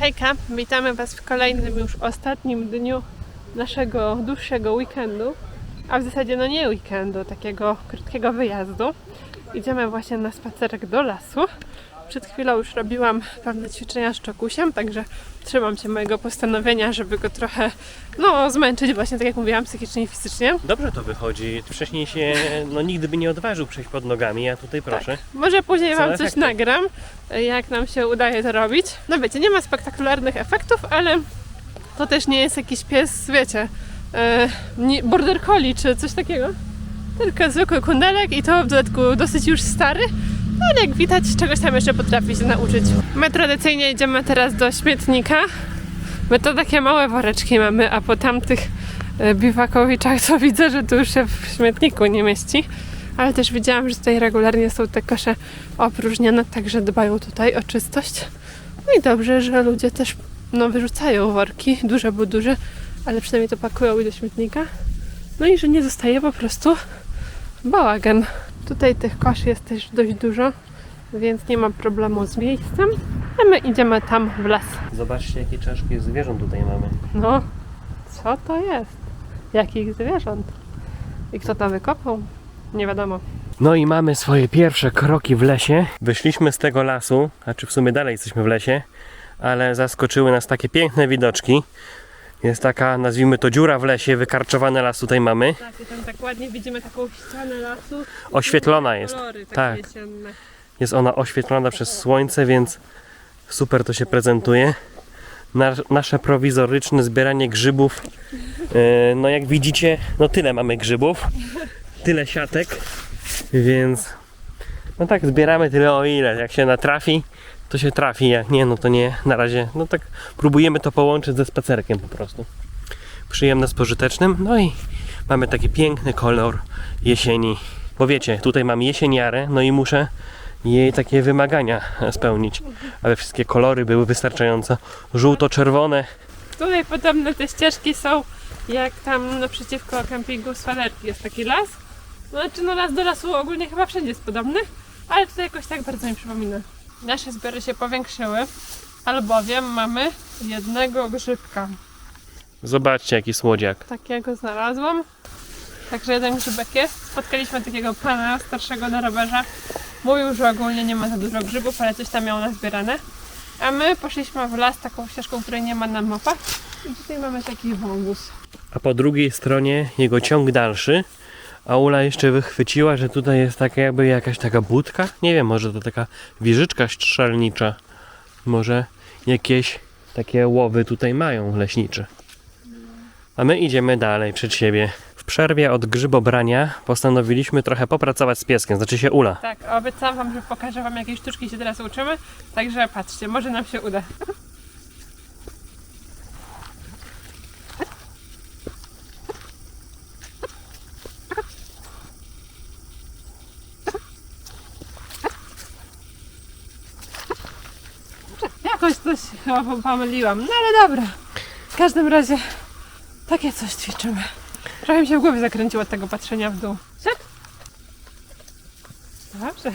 Hejka, witamy Was w kolejnym już ostatnim dniu naszego dłuższego weekendu, a w zasadzie no nie weekendu, takiego krótkiego wyjazdu. Idziemy właśnie na spacerek do lasu. Przed chwilą już robiłam pewne ćwiczenia z czokusiem, także trzymam się mojego postanowienia, żeby go trochę no, zmęczyć właśnie, tak jak mówiłam, psychicznie i fizycznie. Dobrze to wychodzi. Wcześniej się no, nigdy by nie odważył przejść pod nogami, a tutaj proszę. Może później Wam coś efekty. nagram, jak nam się udaje to robić. No wiecie, nie ma spektakularnych efektów, ale to też nie jest jakiś pies, wiecie, nie- border collie czy coś takiego. Tylko zwykły kundelek i to w dodatku dosyć już stary, ale jak widać czegoś tam jeszcze potrafi się nauczyć. My tradycyjnie idziemy teraz do śmietnika. My to takie małe woreczki mamy, a po tamtych e, biwakowiczach to widzę, że tu już się w śmietniku nie mieści. Ale też widziałam, że tutaj regularnie są te kosze opróżniane, także dbają tutaj o czystość. No i dobrze, że ludzie też no, wyrzucają worki, duże bo duże, ale przynajmniej to pakują i do śmietnika. No i że nie zostaje po prostu bałagan. Tutaj tych koszy jest też dość dużo, więc nie ma problemu z miejscem. A my idziemy tam w las. Zobaczcie, jakie czaszki zwierząt tutaj mamy. No, co to jest? Jakich zwierząt? I kto to wykopał? Nie wiadomo. No i mamy swoje pierwsze kroki w lesie. Wyszliśmy z tego lasu, a czy w sumie dalej jesteśmy w lesie, ale zaskoczyły nas takie piękne widoczki. Jest taka, nazwijmy to dziura w lesie, wykarczowany las tutaj mamy. Tak, i tam tak ładnie widzimy taką ścianę lasu. Oświetlona jest. Kolory takie Tak. jesienne. Jest ona oświetlona przez słońce, więc super to się prezentuje. Nasz, nasze prowizoryczne zbieranie grzybów. e, No jak widzicie, no tyle mamy grzybów, tyle siatek, więc no tak zbieramy tyle o ile. Jak się natrafi, to się trafi, jak nie, no to nie. Na razie, no tak próbujemy to połączyć ze spacerkiem po prostu. Przyjemne z pożytecznym, no i mamy taki piękny kolor jesieni. Bo wiecie, tutaj mam jesieniarę, no i muszę jej takie wymagania spełnić, aby wszystkie kolory były wystarczająco żółto-czerwone. Tutaj podobne te ścieżki są jak tam naprzeciwko kempingu Swalerki jest taki las. Znaczy no las do lasu ogólnie chyba wszędzie jest podobny, ale tutaj jakoś tak bardzo mi przypomina. Nasze zbiory się powiększyły, albowiem mamy jednego grzybka. Zobaczcie jaki słodziak. Takiego znalazłam. Także jeden grzybek jest. Spotkaliśmy takiego pana starszego na rowerze. Mówił, że ogólnie nie ma za dużo grzybów, ale coś tam miał nazbierane. A my poszliśmy w las taką ścieżką, której nie ma na mapach. I tutaj mamy taki wąwóz. A po drugiej stronie jego ciąg dalszy. A Ula jeszcze wychwyciła, że tutaj jest taka jakby jakaś taka budka. Nie wiem, może to taka wieżyczka strzelnicza. Może jakieś takie łowy tutaj mają leśnicze. A my idziemy dalej przed siebie. W przerwie od grzybobrania postanowiliśmy trochę popracować z pieskiem, znaczy się Ula. Tak, obiecałam wam, że pokażę wam jakie sztuczki się teraz uczymy. Także patrzcie, może nam się uda. Jakoś coś chyba pomyliłam, no ale dobra. W każdym razie takie coś ćwiczymy. Trochę mi się w głowie zakręciło od tego patrzenia w dół. Siad. Dobrze.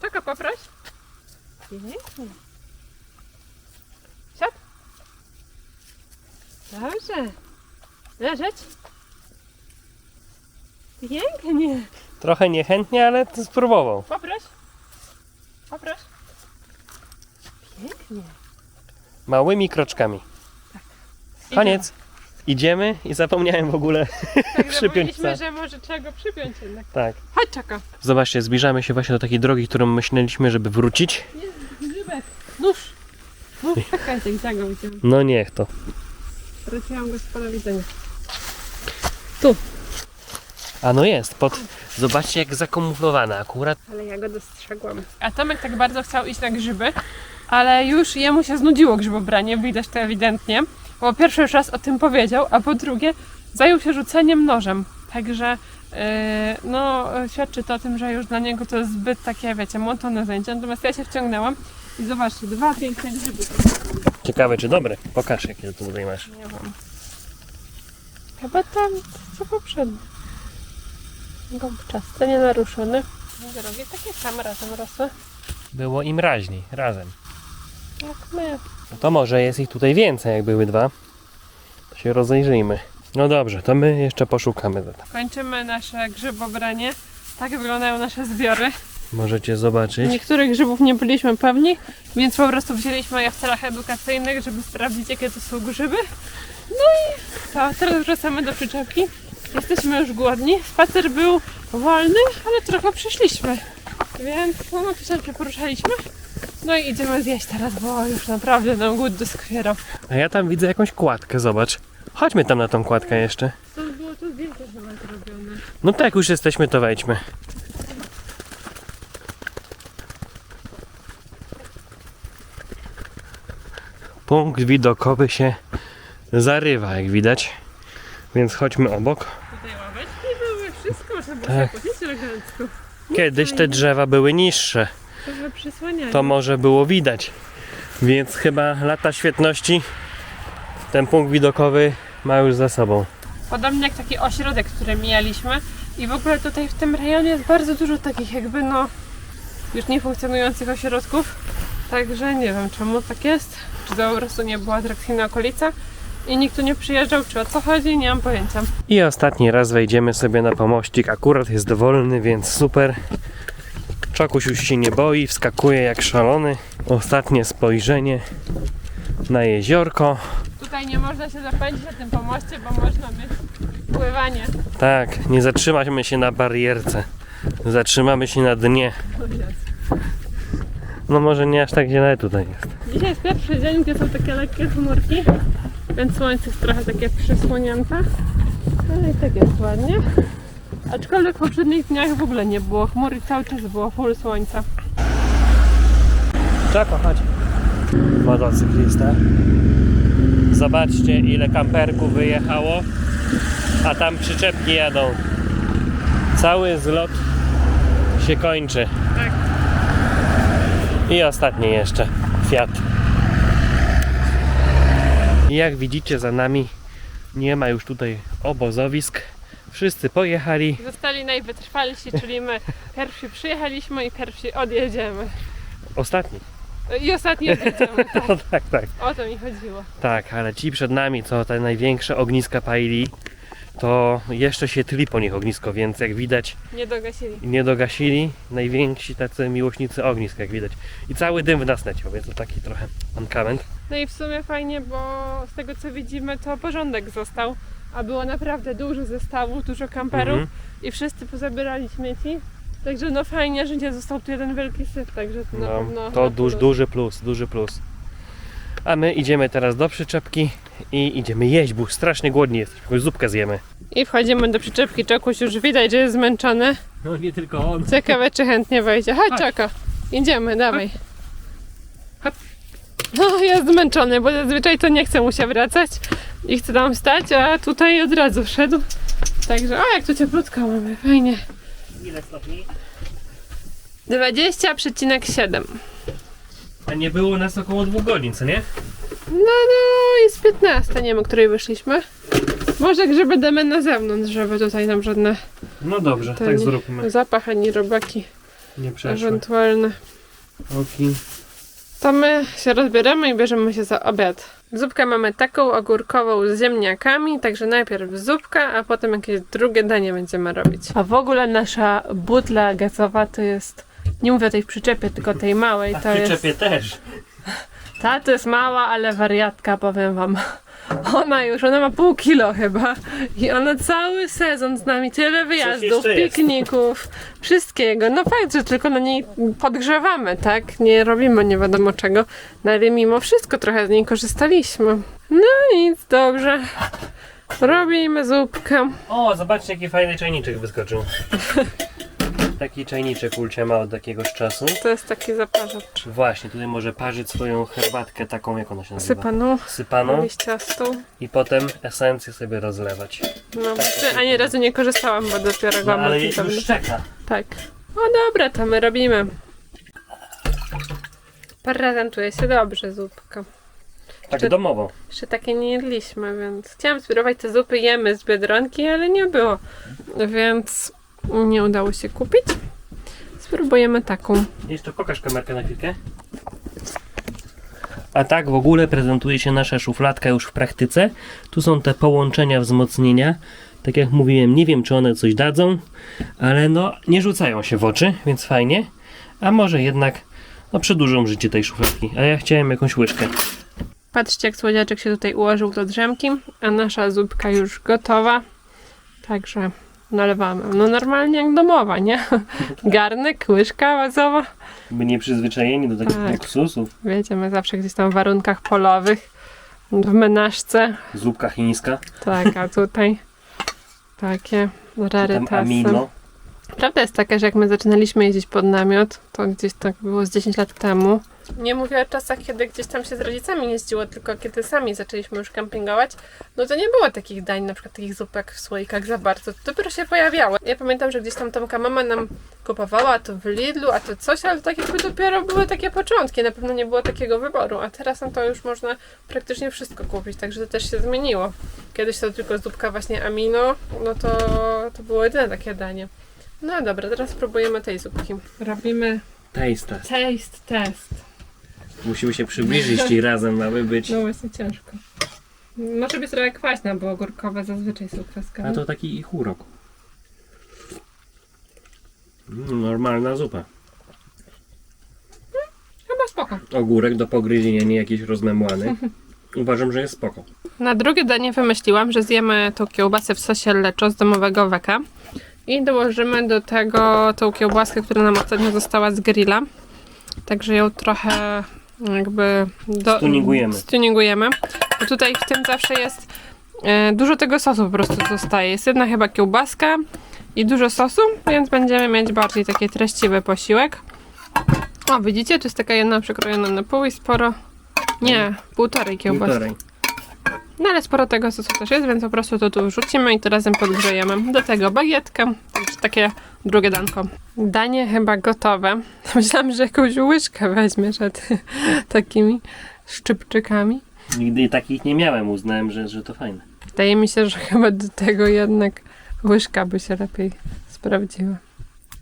Czeka, poproś. Pięknie. Siad. Dobrze. Leżeć. Pięknie. Trochę niechętnie, ale to spróbował. Poproś. Poproś. Pięknie. Małymi kroczkami. Koniec. Idziemy i zapomniałem w ogóle. Tak, Przypiąć psa. że może trzeba go przypiąć jednak. Tak. Chodź, czeka. Zobaczcie, zbliżamy się właśnie do takiej drogi, którą myśleliśmy, żeby wrócić. Grzybek. Nóż. Nóż, czekaj, tak. No niech to. Straciłam go z pola widzenia. A no jest, pod... Zobaczcie jak zakamuflowana akurat. Ale ja go dostrzegłam. A Tomek tak bardzo chciał iść na grzyby, ale już jemu się znudziło grzybobranie, widać to ewidentnie. Bo pierwszy już raz o tym powiedział, a po drugie zajął się rzuceniem nożem. Także yy, no, świadczy to o tym, że już dla niego to jest zbyt takie, wiecie, monotonne zajęcie. Natomiast ja się wciągnęłam i zobaczcie, dwa piękne grzyby. Ciekawe czy dobre. Pokaż jakie tu tutaj masz. Nie wiem. Chyba tam, co poprzednio. Gąbczaste, nienaruszone. Drogie takie same razem rosły. Było im raźniej, razem. Jak my. No to może jest ich tutaj więcej, jak były dwa. To się rozejrzyjmy. No dobrze, to my jeszcze poszukamy. Kończymy nasze grzybobranie. Tak wyglądają nasze zbiory. Możecie zobaczyć. Niektórych grzybów nie byliśmy pewni, więc po prostu wzięliśmy je w celach edukacyjnych, żeby sprawdzić, jakie to są grzyby. No i co, teraz wracamy do przyczepki. Jesteśmy już głodni. Spacer był wolny, ale trochę przyszliśmy. Więc no, no tam się poruszaliśmy. No i idziemy zjeść teraz, bo już naprawdę nam głód doskwierał. A ja tam widzę jakąś kładkę, zobacz. Chodźmy tam na tą kładkę jeszcze. To było to zdjęcie chyba zrobione. No tak, już jesteśmy, to wejdźmy. Punkt widokowy się zarywa, jak widać. Więc chodźmy obok. Tutaj ławeczki były, wszystko, można było Tak. tak. sobie posiedzieć elegancko. Kiedyś te drzewa były niższe. To może było widać. Więc chyba lata świetności ten punkt widokowy ma już za sobą. Podobnie jak taki ośrodek, który mijaliśmy. I w ogóle tutaj w tym rejonie jest bardzo dużo takich jakby no już niefunkcjonujących ośrodków. Także nie wiem czemu tak jest. Czy to po prostu nie była atrakcyjna okolica i nikt tu nie przyjeżdżał, czy o co chodzi, nie mam pojęcia. I ostatni raz wejdziemy sobie na pomościk. Akurat jest wolny, więc super. Czokuś już się nie boi, wskakuje jak szalony. Ostatnie spojrzenie na jeziorko. Tutaj nie można się zapędzić na tym pomoście, bo można mieć pływanie. Tak, nie zatrzymamy się na barierce. Zatrzymamy się na dnie. No może nie aż tak źle tutaj jest. Dzisiaj jest pierwszy dzień, gdzie są takie lekkie chmurki, więc słońce jest trochę takie przysłonięte. No i tak jest ładnie. Aczkolwiek w poprzednich dniach w ogóle nie było chmur i cały czas było full słońca. Czeko, chodź. Motocyklista. Zobaczcie ile kamperków wyjechało, a tam przyczepki jadą. Cały zlot się kończy. Tak. I ostatni jeszcze. Fiat. I jak widzicie za nami nie ma już tutaj obozowisk. Wszyscy pojechali. Zostali najwytrwalsi, czyli my pierwsi przyjechaliśmy i pierwsi odjedziemy. Ostatni. I ostatni odjedziemy. Tak. No tak, tak. O to mi chodziło. Tak, ale ci przed nami, co te największe ogniska palili, to jeszcze się tli po nich ognisko, więc jak widać Nie dogasili. nie dogasili najwięksi tacy miłośnicy ognisk, jak widać. I cały dym w nas leciał, więc to taki trochę mankament. No i w sumie fajnie, bo z tego co widzimy, to porządek został. A było naprawdę dużo zestawów, dużo kamperów Mhm. i wszyscy pozabierali śmieci. Także no fajnie, że nie został tu jeden wielki syf, także to na No, pewno to na duż, plus. duży plus, duży plus. A my idziemy teraz do przyczepki i idziemy jeść, bo strasznie głodni jesteśmy, jakąś zupkę zjemy. I wchodzimy do przyczepki, Czekuś już widać, że jest zmęczony. No nie tylko on. Ciekawe, czy chętnie wejdzie. Chodź. Czeko. Idziemy, dawaj. Chodź. No, jest zmęczony, bo zazwyczaj to nie chce mu się wracać i chce tam stać, a tutaj od razu wszedł. Także, o, jak tu cieplutko mamy, fajnie. Ile stopni? 20,7. A nie było nas około dwóch godzin, co nie? No, no, jest 15, nie wiem, o której wyszliśmy. Może grzyby damy na zewnątrz, żeby tutaj nam żadne No dobrze, tak nie- zróbmy. zapach ani robaki Nie przeszły. ewentualne. Oki. To my się rozbieramy i bierzemy się za obiad. Zupkę mamy taką ogórkową z ziemniakami, także najpierw zupka, a potem jakieś drugie danie będziemy robić. A w ogóle nasza butla gazowa to jest, nie mówię o tej przyczepie, tylko tej małej, A w to jest... przyczepie też. Ta to jest mała, ale wariatka, powiem wam. Ona już, ona ma pół kilo chyba. I ona cały sezon z nami, tyle wyjazdów, jeszcze jest. pikników, wszystkiego. No fakt, że tylko na niej podgrzewamy, tak? Nie robimy nie wiadomo czego. No ale mimo wszystko trochę z niej korzystaliśmy. No nic, dobrze. Robimy zupkę. O, zobaczcie jaki fajny czajniczek wyskoczył. Taki czajniczek Ulcia ma od jakiegoś czasu. To jest taki zaparzacz. Właśnie, tutaj może parzyć swoją herbatkę taką, jak ona się nazywa? Sypaną Sypaną liściastą. i potem esencję sobie rozlewać. No, czy ani razu nie korzystałam, bo dopiero No, go ale mam jej już czeka. Tak. No dobra, to my robimy. Prezentuje się dobrze zupka. Tak Czy- domowo. Jeszcze takie nie jedliśmy, więc chciałam spróbować te zupy jemy z Biedronki, ale nie było. Więc nie udało się kupić. Spróbujemy taką. Jeszcze pokaż kamerkę na chwilkę. A tak w ogóle prezentuje się nasza szufladka już w praktyce. Tu są te połączenia, wzmocnienia. Tak jak mówiłem, nie wiem czy one coś dadzą, ale no nie rzucają się w oczy, więc fajnie. A może jednak no, przedłużą życie tej szufladki. A ja chciałem jakąś łyżkę. Patrzcie, jak słodziaczek się tutaj ułożył do drzemki, a nasza zupka już gotowa. Także nalewamy. No normalnie jak domowa, nie? Garnek, łyżka łazowa. My nie przyzwyczajeni do takich Tak. luksusów. Wiecie, my zawsze gdzieś tam w warunkach polowych, w menażce. Zupka chińska, Tak, a tutaj takie rarytasy. amino. Prawda jest taka, że jak my zaczynaliśmy jeździć pod namiot, to gdzieś tak było z 10 lat temu. Nie mówię o czasach, kiedy gdzieś tam się z rodzicami jeździło, tylko kiedy sami zaczęliśmy już kempingować, no to nie było takich dań, na przykład takich zupek w słoikach za bardzo. To dopiero się pojawiały. Ja pamiętam, że gdzieś tam Tomka mama nam kupowała, a to w Lidlu, a to coś, ale to tak jakby dopiero były takie początki. Na pewno nie było takiego wyboru, a teraz no to już można praktycznie wszystko kupić, także to też się zmieniło. Kiedyś to tylko zupka właśnie amino, no to, to było jedyne takie danie. No dobra, teraz spróbujemy tej zupki. Robimy Taste test. taste test. Musimy się przybliżyć i razem mamy być. No właśnie ciężko. Może być trochę kwaśna, bo ogórkowe zazwyczaj są kwaskowe. A to taki ich urok. Mm, Normalna zupa. Chyba spoko. Ogórek do pogryzienia, nie jakiś rozmemłany. Uważam, że jest spoko. Na drugie danie wymyśliłam, że zjemy tą kiełbasę w sosie leczo z domowego weka i dołożymy do tego tą kiełbaskę, która nam ostatnio została z grilla. Także ją trochę jakby do, Stuningujemy. stuningujemy. Bo tutaj w tym zawsze jest e, dużo tego sosu po prostu zostaje. Jest jedna chyba kiełbaska i dużo sosu, więc będziemy mieć bardziej taki treściwy posiłek. O, widzicie? Tu jest taka jedna przekrojona na pół i sporo... Nie, półtorej kiełbaski. Półtorej. No ale sporo tego sosu też jest, więc po prostu to tu wrzucimy i to razem podgrzejemy. Do tego bagietkę, także takie drugie danko. Danie chyba gotowe. Myślałam, że jakąś łyżkę weźmiesz, a ty takimi szczypczykami. Nigdy takich nie miałem, uznałem, że, że to fajne. Wydaje mi się, że chyba do tego jednak łyżka by się lepiej sprawdziła.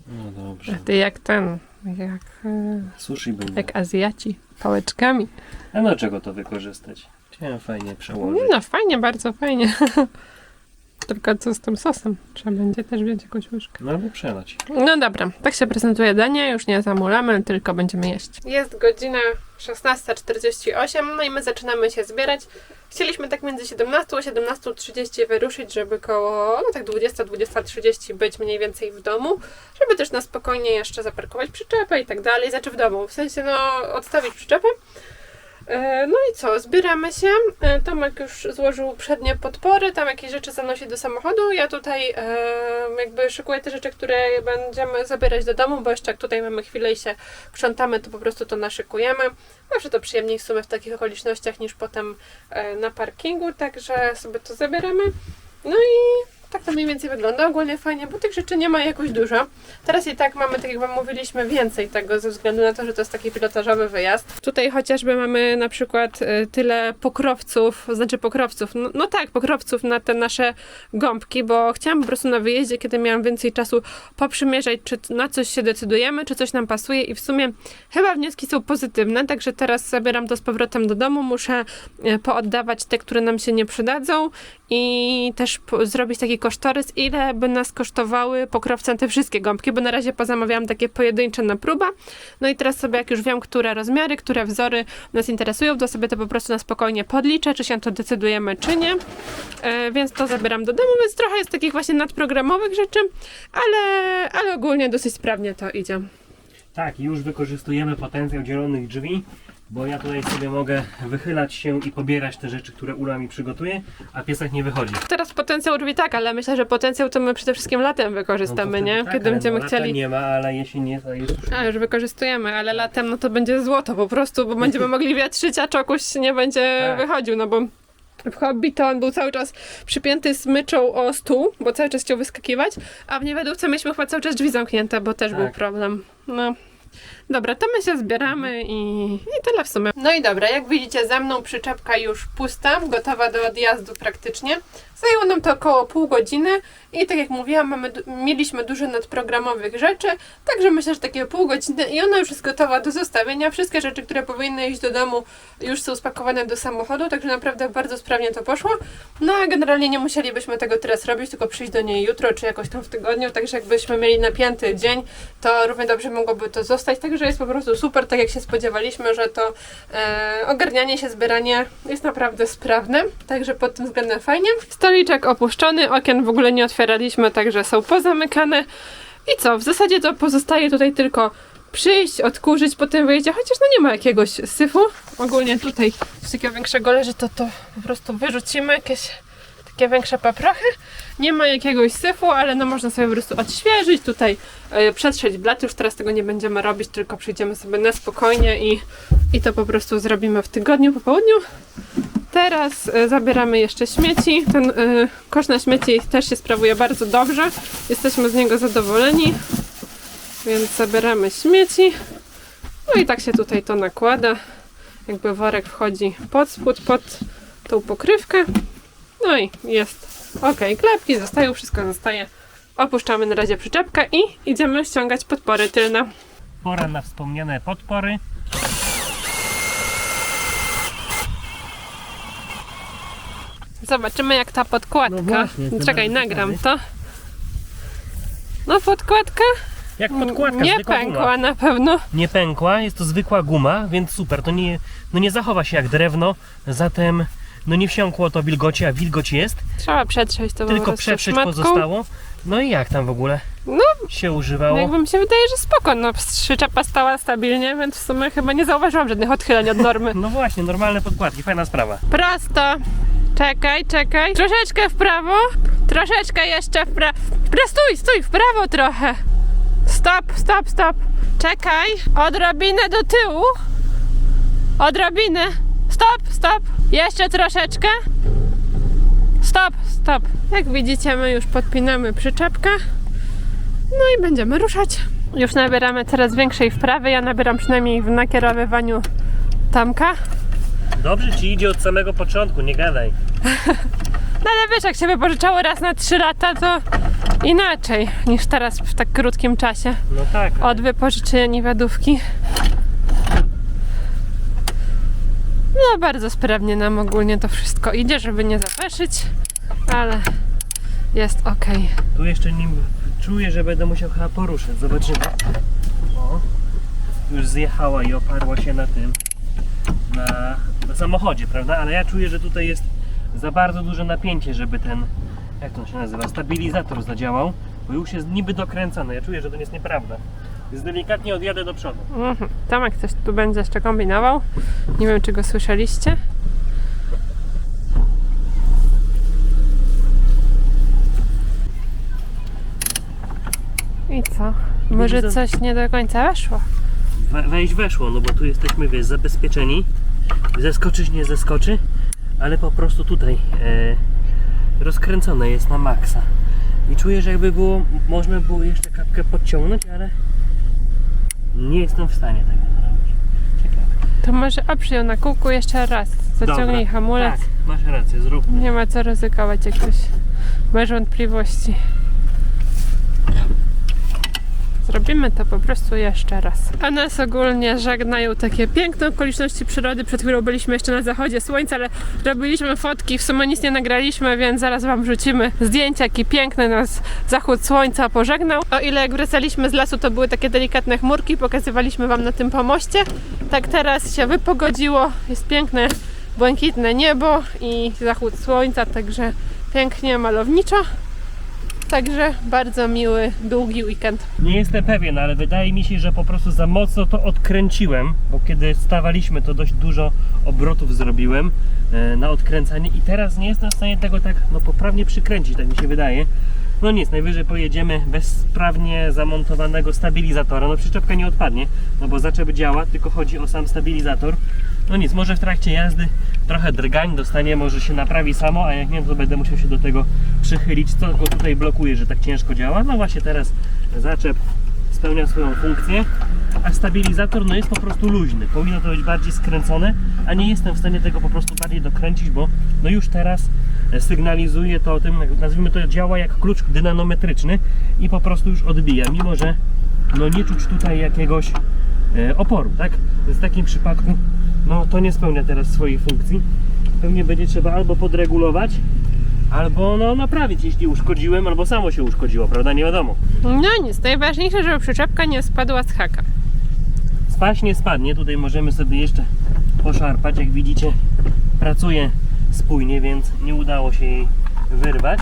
No dobrze. A ty jak ten, jak, e, Sushi będzie. jak Azjaci, pałeczkami. A no czego to wykorzystać? Chciałem fajnie przełożyć. No fajnie, bardzo fajnie. Tylko co z tym sosem? Trzeba będzie też wziąć jakąś łyżkę. No albo przelać. No dobra, tak się prezentuje danie, już nie zamulamy, tylko będziemy jeść. Jest godzina 16.48, no i my zaczynamy się zbierać. Chcieliśmy tak między 17 a 17.30 wyruszyć, żeby koło, no tak 20-20.30 być mniej więcej w domu, żeby też na spokojnie jeszcze zaparkować przyczepę i tak dalej, znaczy w domu, w sensie no odstawić przyczepę. E, No i co, zbieramy się. E, Tomek już złożył przednie podpory, tam jakieś rzeczy zanosi do samochodu. Ja tutaj e, jakby szykuję te rzeczy, które będziemy zabierać do domu, bo jeszcze jak tutaj mamy chwilę i się krzątamy, to po prostu to naszykujemy. Zawsze to przyjemniej w sumie w takich okolicznościach niż potem na parkingu, także sobie to zabieramy. No i tak to mniej więcej wygląda. Ogólnie fajnie, bo tych rzeczy nie ma jakoś dużo. Teraz i tak mamy, tak jak Wam mówiliśmy, więcej tego ze względu na to, że to jest taki pilotażowy wyjazd. Tutaj chociażby mamy na przykład y, tyle pokrowców, znaczy pokrowców, no, no tak, pokrowców na te nasze gąbki, bo chciałam po prostu na wyjeździe, kiedy miałam więcej czasu poprzymierzać, czy na coś się decydujemy, czy coś nam pasuje i w sumie chyba wnioski są pozytywne, także teraz zabieram to z powrotem do domu, muszę y, pooddawać te, które nam się nie przydadzą i też zrobić taki kosztorys, ile by nas kosztowały pokrowcem te wszystkie gąbki, bo na razie pozamawiałam takie pojedyncze na próbę. No i teraz sobie, jak już wiem, które rozmiary, które wzory nas interesują, to sobie to po prostu na spokojnie podliczę, czy się to decydujemy, czy nie. E, więc to zabieram do domu, więc trochę jest takich właśnie nadprogramowych rzeczy, ale, ale ogólnie dosyć sprawnie to idzie. Tak, już wykorzystujemy potencjał zielonych drzwi, bo ja tutaj sobie mogę wychylać się i pobierać te rzeczy, które Ula mi przygotuje, a piesek nie wychodzi. Teraz potencjał robi tak, ale myślę, że potencjał to my przede wszystkim latem No to wykorzystamy, wtedy nie? tak, Kiedy będziemy no, chcieli. nie ma, ale jest, a jest już... A, już wykorzystujemy, ale latem no to będzie złoto po prostu, bo będziemy mogli wietrzyć, a czokuś nie będzie Tak. wychodził, no bo w hobby to on był cały czas przypięty smyczą o stół, bo cały czas chciał wyskakiwać, a w niewiadówce mieliśmy chyba cały czas drzwi zamknięte, bo też był Tak. problem. No, Dobra, to my się zbieramy i, i tyle w sumie. No i dobra, jak widzicie za mną przyczepka już pusta, gotowa do odjazdu praktycznie. Zajęło nam to około pół godziny i tak jak mówiłam, mamy, mieliśmy dużo nadprogramowych rzeczy, także myślę, że takie pół godziny i ona już jest gotowa do zostawienia. Wszystkie rzeczy, które powinny iść do domu już są spakowane do samochodu, także naprawdę bardzo sprawnie to poszło. No a generalnie nie musielibyśmy tego teraz robić, tylko przyjść do niej jutro czy jakoś tam w tygodniu, także jakbyśmy mieli napięty dzień, to równie dobrze mogłoby to zostać, także jest po prostu super, tak jak się spodziewaliśmy, że to e, ogarnianie się, zbieranie jest naprawdę sprawne, także pod tym względem fajnie. Stoliczek opuszczony, okien w ogóle nie otwieraliśmy, także są pozamykane. I co, w zasadzie to pozostaje tutaj tylko przyjść, odkurzyć po tym wyjeździe, chociaż no nie ma jakiegoś syfu. Ogólnie tutaj z takiego większego leży, to to po prostu wyrzucimy jakieś takie większe paprochy. Nie ma jakiegoś syfu, ale no można sobie po prostu odświeżyć, tutaj yy, przetrzeć blat. Już teraz tego nie będziemy robić, tylko przyjdziemy sobie na spokojnie i, i to po prostu zrobimy w tygodniu po południu. Teraz e, zabieramy jeszcze śmieci. Ten e, kosz na śmieci też się sprawuje bardzo dobrze. Jesteśmy z niego zadowoleni. Więc zabieramy śmieci. No i tak się tutaj to nakłada. Jakby worek wchodzi pod spód, pod tą pokrywkę. No i jest ok. Klepki zostają, wszystko zostaje. Opuszczamy na razie przyczepkę i idziemy ściągać podpory tylne. Pora na wspomniane podpory. Zobaczymy jak ta podkładka. No właśnie, Czekaj, nagram to. No podkładka Jak podkładka, nie pękła guma. na pewno. Nie pękła, jest to zwykła guma, więc super. To nie, no nie zachowa się jak drewno, zatem no nie wsiąkło to wilgoci, a wilgoć jest. Trzeba przetrzeć to po Tylko prostu przetrzeć szmatką. pozostało. No i jak tam w ogóle No, się używało? jakby mi się wydaje, że spoko. No, przyczepa stała stabilnie, więc w sumie chyba nie zauważyłam żadnych odchyleń od normy. No właśnie, normalne podkładki, fajna sprawa. Prosto. Czekaj, czekaj. Troszeczkę w prawo. Troszeczkę jeszcze w prawo. Stój, stój, w prawo trochę. Stop, stop, stop. Czekaj. Odrobinę do tyłu. Odrobinę. Stop, stop. Jeszcze troszeczkę. Stop, stop. Jak widzicie, my już podpinamy przyczepkę. No i będziemy ruszać. Już nabieramy coraz większej wprawy. Ja nabieram przynajmniej w nakierowywaniu tamka. Dobrze ci idzie od samego początku, nie gadaj. No ale wiesz, jak się wypożyczało raz na 3 lata, to inaczej niż teraz w tak krótkim czasie No tak. ale- od wypożyczenia niewiadówki. No bardzo sprawnie nam ogólnie to wszystko idzie, żeby nie zapeszyć, ale jest ok. Tu jeszcze nim czuję, że będę musiał chyba poruszać. Zobaczymy. O, już zjechała i oparła się na tym, na, na samochodzie, prawda? Ale ja czuję, że tutaj jest za bardzo duże napięcie, żeby ten, jak to się nazywa, stabilizator zadziałał, bo już jest niby dokręcony. Ja czuję, że to jest nieprawda. Więc delikatnie odjadę do przodu. Mhm. Tomek coś tu będzie jeszcze kombinował. Nie wiem, czy go słyszeliście. I co? Może coś nie do końca weszło? We, wejść weszło, no bo tu jesteśmy, wiesz, zabezpieczeni. Zeskoczyć nie zeskoczy, ale po prostu tutaj e, rozkręcone jest na maksa. I czuję, że jakby było, można było jeszcze kapkę podciągnąć, ale nie jestem w stanie tego zrobić. Ciekawe. To może oprzyj ją na kółku jeszcze raz. Zaciągnij Dobra, hamulec. Tak, masz rację, zróbmy. Nie ma co ryzykować jakoś. Bez wątpliwości. Zrobimy to po prostu jeszcze raz. A nas ogólnie żegnają takie piękne okoliczności przyrody. Przed chwilą byliśmy jeszcze na zachodzie słońca, ale robiliśmy fotki, w sumie nic nie nagraliśmy, więc zaraz Wam wrzucimy zdjęcia, jaki piękny nas zachód słońca pożegnał. O ile jak wracaliśmy z lasu, to były takie delikatne chmurki, pokazywaliśmy Wam na tym pomoście. Tak teraz się wypogodziło, jest piękne błękitne niebo i zachód słońca, także pięknie, malowniczo. Także bardzo miły, długi weekend. Nie jestem pewien, ale wydaje mi się, że po prostu za mocno to odkręciłem, bo kiedy stawaliśmy, to dość dużo obrotów zrobiłem e, na odkręcanie i teraz nie jestem w stanie tego tak no, poprawnie przykręcić, tak mi się wydaje. No nic, najwyżej pojedziemy bez sprawnie zamontowanego stabilizatora. No przyczepka nie odpadnie, no bo zaczep działa, tylko chodzi o sam stabilizator. No nic, może w trakcie jazdy trochę drgań dostanie, może się naprawi samo, a jak nie, to będę musiał się do tego przychylić. Co go tutaj blokuje, że tak ciężko działa? No właśnie teraz zaczep spełnia swoją funkcję. a stabilizator no jest po prostu luźny. Powinno to być bardziej skręcone, a nie jestem w stanie tego po prostu bardziej dokręcić, bo no już teraz e, sygnalizuje to o tym, nazwijmy to działa jak klucz dynanometryczny i po prostu już odbija, mimo że no nie czuć tutaj jakiegoś e, oporu, tak? Więc w takim przypadku no to nie spełnia teraz swojej funkcji. Pewnie będzie trzeba albo podregulować, albo no naprawić, jeśli uszkodziłem, albo samo się uszkodziło, prawda? Nie wiadomo. No nic, najważniejsze, żeby przyczepka nie spadła z haka. Spaść nie spadnie, tutaj możemy sobie jeszcze poszarpać, jak widzicie pracuje spójnie, więc nie udało się jej wyrwać.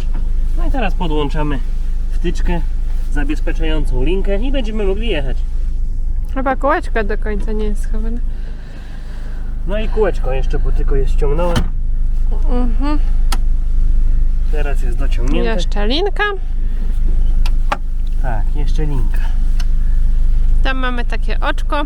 No i teraz podłączamy wtyczkę zabezpieczającą linkę i będziemy mogli jechać. Chyba kołeczka do końca nie jest schowane. No i kółeczko jeszcze, bo tylko je ściągnąłem. Mhm. Teraz jest dociągnięte. Jeszcze linka. Tak, jeszcze linka. Tam mamy takie oczko.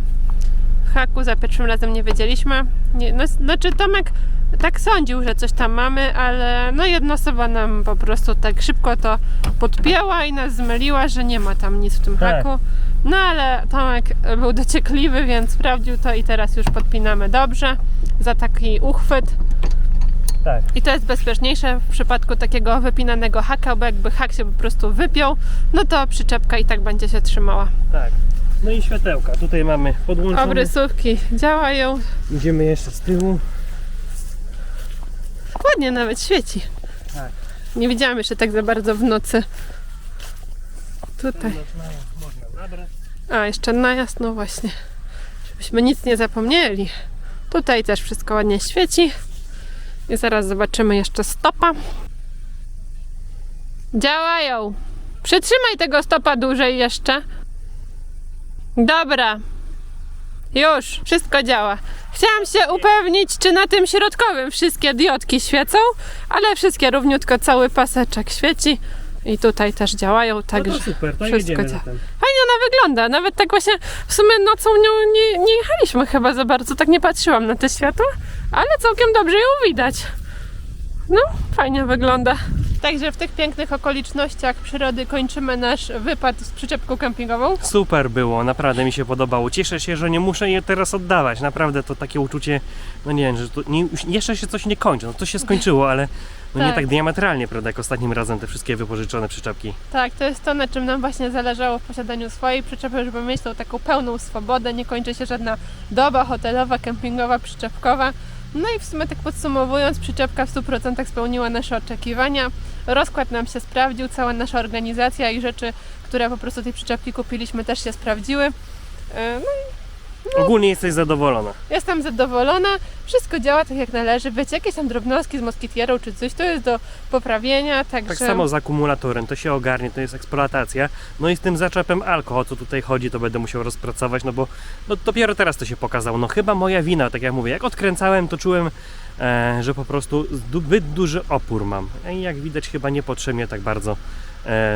W haku za pierwszym razem nie wiedzieliśmy. Nie, no, znaczy Tomek tak sądził, że coś tam mamy, ale no jedna osoba nam po prostu tak szybko to podpięła i nas zmyliła, że nie ma tam nic w tym Tak. haku. No ale Tomek był dociekliwy, więc sprawdził to i teraz już podpinamy dobrze za taki uchwyt. Tak, I to jest bezpieczniejsze w przypadku takiego wypinanego haka, bo jakby hak się po prostu wypiął, no to przyczepka i tak będzie się trzymała. tak. No i światełka. Tutaj mamy podłączone. Obrysówki działają. Idziemy jeszcze z tyłu. Ładnie nawet świeci. Tak. Nie widziałam jeszcze tak za bardzo w nocy. Tutaj. A, jeszcze na jasno właśnie. Żebyśmy nic nie zapomnieli. Tutaj też wszystko ładnie świeci. I zaraz zobaczymy jeszcze stopa. Działają. Przytrzymaj tego stopa dłużej jeszcze. Dobra. Już, wszystko działa. Chciałam się upewnić, czy na tym środkowym wszystkie diodki świecą, ale wszystkie równiutko, cały paseczek świeci. I tutaj też działają, No także to super, wszystko działa. Fajnie ona wygląda. Nawet tak właśnie w sumie nocą nią nie, nie jechaliśmy chyba za bardzo. Tak nie patrzyłam na te światła, ale całkiem dobrze ją widać. No, fajnie wygląda. Także w tych pięknych okolicznościach przyrody kończymy nasz wypad z przyczepką kempingową. Super było, naprawdę mi się podobało. Cieszę się, że nie muszę je teraz oddawać. Naprawdę to takie uczucie, no nie wiem, że to nie, jeszcze się coś nie kończy. No to się skończyło, ale no nie Tak. tak diametralnie, prawda, jak ostatnim razem te wszystkie wypożyczone przyczepki. Tak, to jest to, na czym nam właśnie zależało w posiadaniu swojej przyczepy, żeby mieć tą taką pełną swobodę. Nie kończy się żadna doba hotelowa, kempingowa, przyczepkowa. No i w sumie tak podsumowując, przyczepka w 100% spełniła nasze oczekiwania. Rozkład nam się sprawdził, cała nasza organizacja i rzeczy, które po prostu tej przyczepki kupiliśmy też się sprawdziły. E, No Ogólnie jesteś zadowolona. Jestem zadowolona, wszystko działa tak jak należy. Wiecie, jakieś tam drobnostki z moskitierą czy coś, to jest do poprawienia, także... Tak samo z akumulatorem, to się ogarnie, to jest eksploatacja. No i z tym zaczepem alko, o co tutaj chodzi, to będę musiał rozpracować, no bo no, dopiero teraz to się pokazało. No chyba moja wina, tak jak mówię, jak odkręcałem, to czułem, e, że po prostu zbyt duży opór mam. I jak widać, chyba niepotrzebnie tak bardzo e,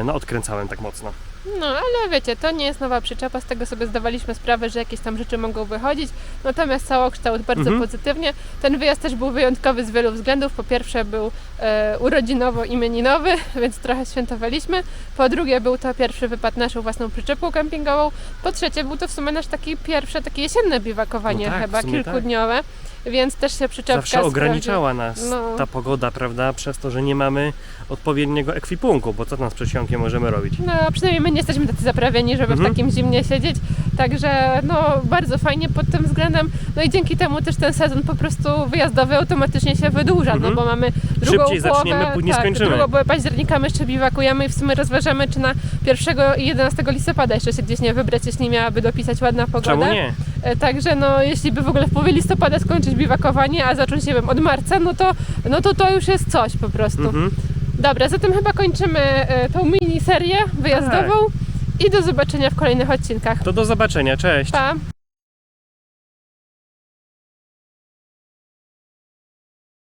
no, odkręcałem tak mocno. No, ale wiecie, to nie jest nowa przyczepa, z tego sobie zdawaliśmy sprawę, że jakieś tam rzeczy mogą wychodzić. Natomiast całokształt bardzo Mhm. pozytywnie. Ten wyjazd też był wyjątkowy z wielu względów. Po pierwsze był e, urodzinowo-imieninowy, więc trochę świętowaliśmy. Po drugie był to pierwszy wypad naszą własną przyczepą kempingową. Po trzecie był to w sumie nasz taki pierwsze takie jesienne biwakowanie No tak, chyba, w sumie tak. Więc też się przyczepka Zawsze ograniczała nas No. ta pogoda, prawda, przez to, że nie mamy odpowiedniego ekwipunku, bo co tam z przedsionkiem możemy robić? No, przynajmniej my nie jesteśmy tacy zaprawieni, żeby Mhm. w takim zimnie siedzieć. Także no, bardzo fajnie pod tym względem. No i dzięki temu też ten sezon po prostu wyjazdowy automatycznie się wydłuża, Mhm. no bo mamy drugą Szybciej połowę, zaczniemy, później tak, skończymy. drugą połowę października my jeszcze biwakujemy i w sumie rozważamy, czy na 1 i 11 listopada jeszcze się gdzieś nie wybrać, jeśli miałaby dopisać ładna pogoda. Czemu nie? E, Także no, jeśli by w ogóle w połowie listopada skończyć biwakowanie, a zacząć, nie wiem, od marca, no to, no to to już jest coś po prostu. Mhm. Dobra, zatem chyba kończymy e, tą mini serię wyjazdową i do zobaczenia w kolejnych odcinkach. To do zobaczenia, cześć! Pa!